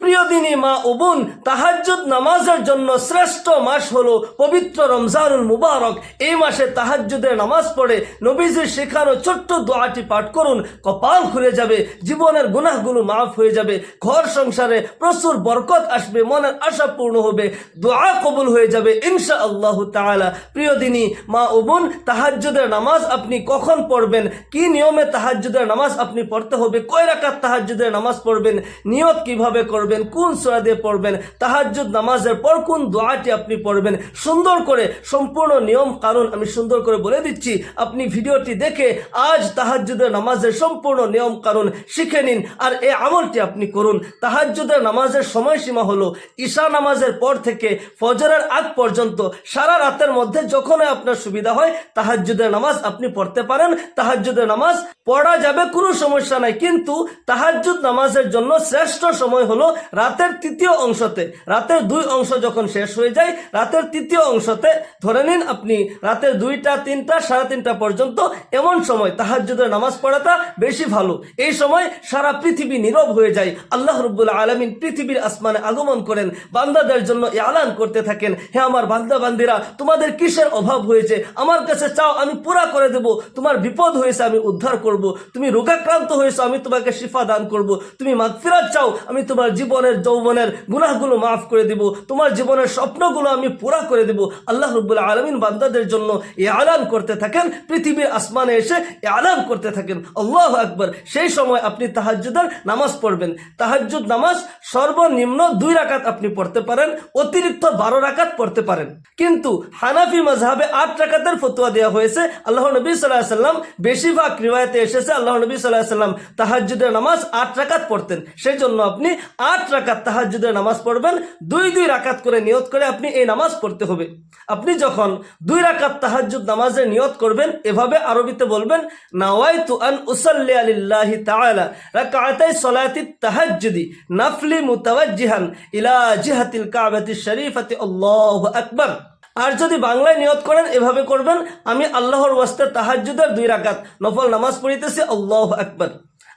প্রিয় দিনী মা ও বোন, তাহাজ্জুদ নামাজের জন্য শ্রেষ্ঠ মাস হলো পবিত্র রমজানুল মুবারক। এই মাসে তাহাজ্জুদের নামাজ পড়ে নবীজির শেখানো ছোট্ট দোয়াটি পাঠ করুন, কপাল খুলে যাবে, জীবনের গুনাহগুলো মাফ হয়ে যাবে, ঘর সংসারে প্রচুর বরকত আসবে, মনের আশা পূর্ণ হবে, দোয়া কবুল হয়ে যাবে ইনশা আল্লাহ তাআলা। প্রিয় দিনী মা ও বোন, তাহাজ্জুদের নামাজ আপনি কখন পড়বেন? কি নিয়মে তাহাজ্জুদের নামাজ আপনি পড়তে হবে? কয় রাকাত তাহাজ্জুদের নামাজ পড়বেন? নিয়ত কীভাবে করবেন? কোন সূরা দিয়ে পড়বেন, তাহাজ্জুদ, নামাজের পর কোন দোয়াটি আপনি পড়বেন, সুন্দর করে সম্পূর্ণ নিয়ম কারণ আমি সুন্দর করে বলে দিচ্ছি। আপনি ভিডিওটি দেখে আজ তাহাজ্জুদের, নামাজের সম্পূর্ণ নিয়ম কারণ শিখে নিন আর এই আমলটি আপনি করুন। তাহাজ্জুদের, নামাজের সময়সীমা হলো ঈশা নামাজের পর থেকে ফজরের আগ পর্যন্ত, সারা রাতের মধ্যে যখনই আপনার সুবিধা হয় তাহাজ্জুদের নামাজ আপনি পড়তে পারেন। তাহাজ্জুদের নামাজ পড়া যাবে, কোনো সমস্যা নাই। কিন্তু তাহাজ্জুদ নামাজের জন্য শ্রেষ্ঠ সময় হলো রাতের তৃতীয় অংশতে, রাতের দুই অংশ যখন শেষ হয়ে যায়, রাতের তৃতীয় অংশতে ধরে নিন আপনি রাতের দুইটা, তিনটা, সাড়ে তিনটা পর্যন্ত এমন সময় তাহাজ্জুদের নামাজ পড়াটা বেশি ভালো। এই সময় সারা পৃথিবী নীরব হয়ে যায়। আল্লাহ রব্বুল আলমিন পৃথিবীর আসমানে আগমন করেন। বান্দাদের জন্য এলান করতে থাকেন। হে আমার বান্দা, বান্দিরা, তোমাদের কিসের অভাব হয়েছে? আমার কাছে চাও আমি পুরা করে দেব। তোমার বিপদ হয়েছে আমি উদ্ধার করব। তুমি রোগাক্রান্ত হয়েছে, আমি তোমাকে শিফা দান করব। তুমি মাগফিরাত চাও, আমি তোমার জীবনের যৌবনের গুনাহগুলো মাফ করে দিব, তোমার জীবনের স্বপ্নগুলো আমি পুরা করে দেব। আল্লাহ রব্বুল আলমিন বান্দাদের জন্য এ আলান করতে থাকেন, পৃথিবীর আসমানে এসে এ আলান করতে থাকেন। আল্লাহ আকবর। সেই সময় আপনি তাহাজ্জুদের নামাজ পড়বেন। তাহাজ্জুদ নামাজ সর্বনিম্ন দুই রাকাত আপনি পড়তে পারেন, অতিরিক্ত বারো রাকাত পড়তে পারেন। কিন্তু হানাফি মজহাবে আট রাকাতের ফতোয়া দেওয়া হয়েছে। আল্লাহ নবী সাল্লাহ সাল্লাম বেশিরভাগ রিওয়ায়তে এসেছে, আল্লাহ নবী সাল্লাহ সাল্লাম তাহাজ্জুদের নামাজ আট রাকাত পড়তেন। সেই জন্য আপনি আট রাকাত তাহাজ্জুদের নামাজ পড়বেন, দুই দুই রাকাত করে নিয়ত করে আপনি এই নামাজ পড়তে হবে। আপনি যখন দুই রাকাত তাহাজ্জুদ নামাজের নিয়ত করবেন, এভাবে আরবিতে বলবেন, নাওয়াইতু আন উসাল্লি আলিল্লাহি তাআলা রাকাতাই সলাতি তাহাজ্জুদি নাফলি মুতাওয়াজ্জিহান ইলা জিহাতিল কাবাতি শরীফাতি আল্লাহু আকবার। আর যদি বাংলায় নিয়ত করেন, এভাবে করবেন, আমি আল্লাহর ওয়াস্তে তাহাজ্জুদের দুই রাকাত নফল নামাজ পড়িতেছি, আল্লাহ আকবার।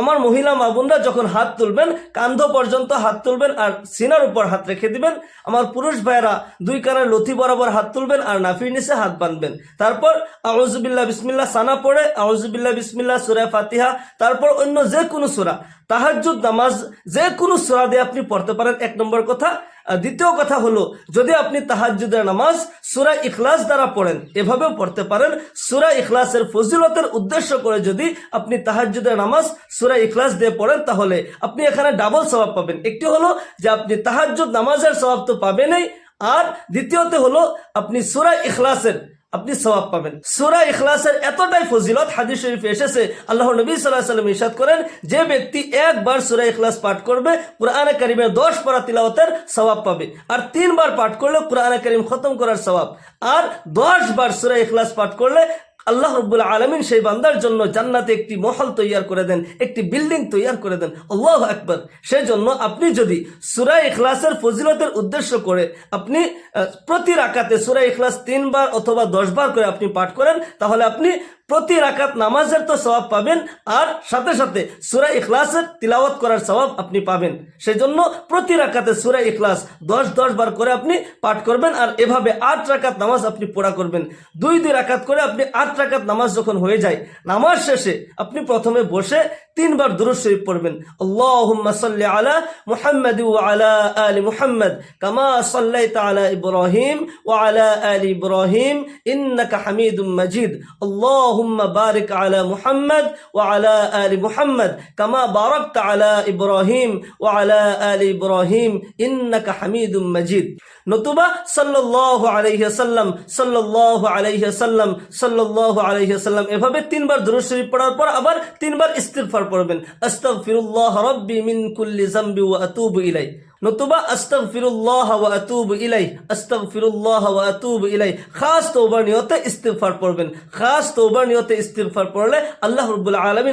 আমার মহিলা মা বোনরা যখন হাত তুলবেন, কান্ধ পর্যন্ত হাত তুলবেন আর সিনার উপর হাত রেখে দিবেন, আমার পুরুষ ভাইয়েরা দুই কানের লথি বরাবর হাত তুলবেন আর নাফির নিচে হাত বাঁধবেন। তারপর আউজবিল্লা বিসমিল্লা সানা পড়ে আউজবিল্লা বিসমিল্লা সুরা ফাতিহা, তারপর অন্য যে কোনো সুরা, তাহাজ্জুদ নামাজ যে কোনো সুরা দিয়ে আপনি পড়তে পারেন। এক নম্বর কথা দ্বিতীয় কথা হলো, যদি আপনি তাহাজুদের নামাজ সুরা ইখলাস দ্বারা পড়েন, এভাবেও পড়তে পারেন। সুরা ইখলাসের ফজিলতের উদ্দেশ্য করে যদি আপনি তাহাজুদের নামাজ সুরা ইখলাস দিয়ে পড়েন, তাহলে আপনি এখানে ডাবল স্বভাব পাবেন। একটি হলো যে আপনি তাহাজুদ নামাজের স্বভাব তো পাবেনই, আর দ্বিতীয়তে হলো, আপনি সুরা ইখলাসের আপনি সবাব পাবেন। সুরা ইখলাসের এতটাই ফজিলত, হাদিস শরীফে এসেছে, আল্লাহ নবী সাল্লাহ সাল্লাম ইসাদ করেন, যে ব্যক্তি একবার সুরা ইখলাস পাঠ করবে, কোরআনে করিমের দশ পারা তিলাওয়াতের সবাব পাবে। আর তিনবার পাঠ করলে কোরআনে করিম খতম করার সবাব আর দশ বার সুরা ইখলাস পাঠ করলে আল্লাহ রব্বুল আলমিন সেই বান্দার জন্য জান্নাতে একটি মহল তৈয়ার করে দেন, একটি বিল্ডিং তৈয়ার করে দেন। আল্লাহ আকবর। সেই জন্য আপনি যদি সুরা ইখলাসের ফজিলতের উদ্দেশ্য করে আপনি প্রতি রাকাতে সুরা ইখলাস তিনবার অথবা দশবার করে আপনি পাঠ করেন, তাহলে আপনি প্রতি রাকাত নামাজের তো স্বভাব পাবেন আর সাথে সাথে সুরা ইখলাসের তিলাওয়াত করার সবাব আপনি পাবেন। সেই জন্য প্রতি রাকাতে সুরা ইখলাস দশ দশ বার করে আপনি পাঠ করবেন আর এভাবে আট রাকাত নামাজ আপনি পড়া করবেন। দুই দুই রাকাত করে আপনি আট রাকাত নামাজ যখন হয়ে যায়, নামাজ শেষে আপনি প্রথমে বসে তিনবার দুরুদ শরীফ পড়বেন। আল্লাহুম্মা আলা মুহাম্মাদ আলা আলি মুহাম্মাদ কামা সাল্লাইতা আলা ইব্রাহিম ওয়া আলা আলি ইব্রাহিম ইন্নাকা হামিদুম মাজিদ। আল্লাহুম্মা আলা মুহাম্মাদ ওয়া আলা আলি মুহাম্মাদ কামা বারাকতা আলা ইব্রাহিম ওয়া আলা আলি ইব্রাহিম ইন্নাকা হামিদুম মাজিদ। নতুবা সাল্লাল্লাহু আলাইহি সাল্লাম সাল্লাল্লাহু আলাইহি সাল্লাম সাল্লাল্লাহু আলাইহি সাল্লাম এভাবে তিনবার দুরূদ শরীফ পড়ার পর আবার তিনবার ইস্তিগফার পড়বেন। আস্তাগফিরুল্লাহ রাব্বি মিন কুল্লি যামবি ওয়া আতুবু ইলাই নতুবা আস্তাগফিরুল্লাহ আতুবু ইলাই আতুবু ইলাই খাস নিয়তে পড়বেন। খাস নিয়তে পড়লে আল্লাহ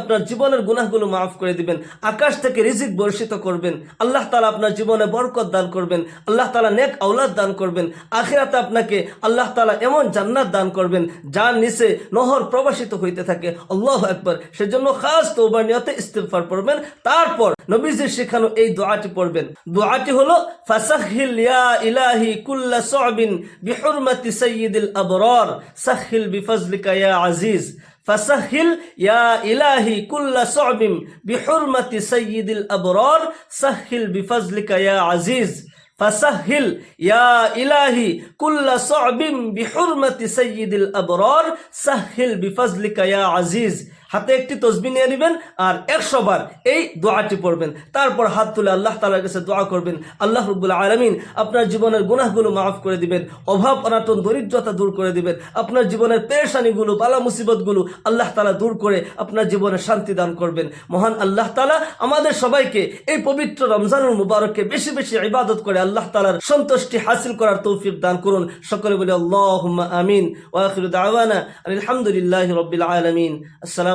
আপনার জীবনের গুনাহগুলো করে দিবেন, আকাশ থেকে রিজিক বর্ষিত করবেন, আল্লাহ তাআলা আপনার জীবনে বরকত দান করবেন, আল্লাহ তাআলা নেক আওলাদ দান করবেন, আখিরাতে আপনাকে আল্লাহ তাআলা এমন জান্নাত দান করবেন যার নিচে নহর প্রবাসিত হইতে থাকে। আল্লাহ একবার সেজন্য খাস তওবার নিয়তে ইস্তিগফার পড়বেন। তারপর নবীজির শেখানো এই দোয়াটি পড়বেন। দোয়াটি হলো ফাসাহিল ইয়া ইলাহি কুল্লা সাবিন বিহুরমাতি সাইয়্যিদিল আবরার সাহিল বিফজলিকা ইয়া আজিজ فسهل يا إلهي كل صعب بحرمة سيد الأبرار سهل بفضلك يا عزيز فسهل يا إلهي كل صعب بحرمة سيد الأبرار سهل بفضلك يا عزيز হাতে একটি তসবি নিয়ে নেবেন আর একশো বার এই দোয়াটি পড়বেন। তারপর হাত তুলে আল্লাহ তালার কাছে দোয়া করবেন। আল্লাহ রব্বুল আলমিন আপনার জীবনের গুনাহগুলো মাফ করে দিবেন, অভাব, অনাটন, দরিদ্রতা দূর করে দিবেন। আপনার জীবনের পেরেশানিগুলো, বালা মুসিবতগুলো আল্লাহ তালা দূর করে আপনার জীবনে শান্তি দান করবেন। মহান আল্লাহ তালা আমাদের সবাইকে এই পবিত্র রমজানুল মুবারককে বেশি বেশি ইবাদত করে আল্লাহ তালার সন্তুষ্টি হাসিল করার তৌফিক দান করুন। সকলে বলে আল্লাহ আমিন। আলহামদুলিল্লাহ রবিল আলমিন।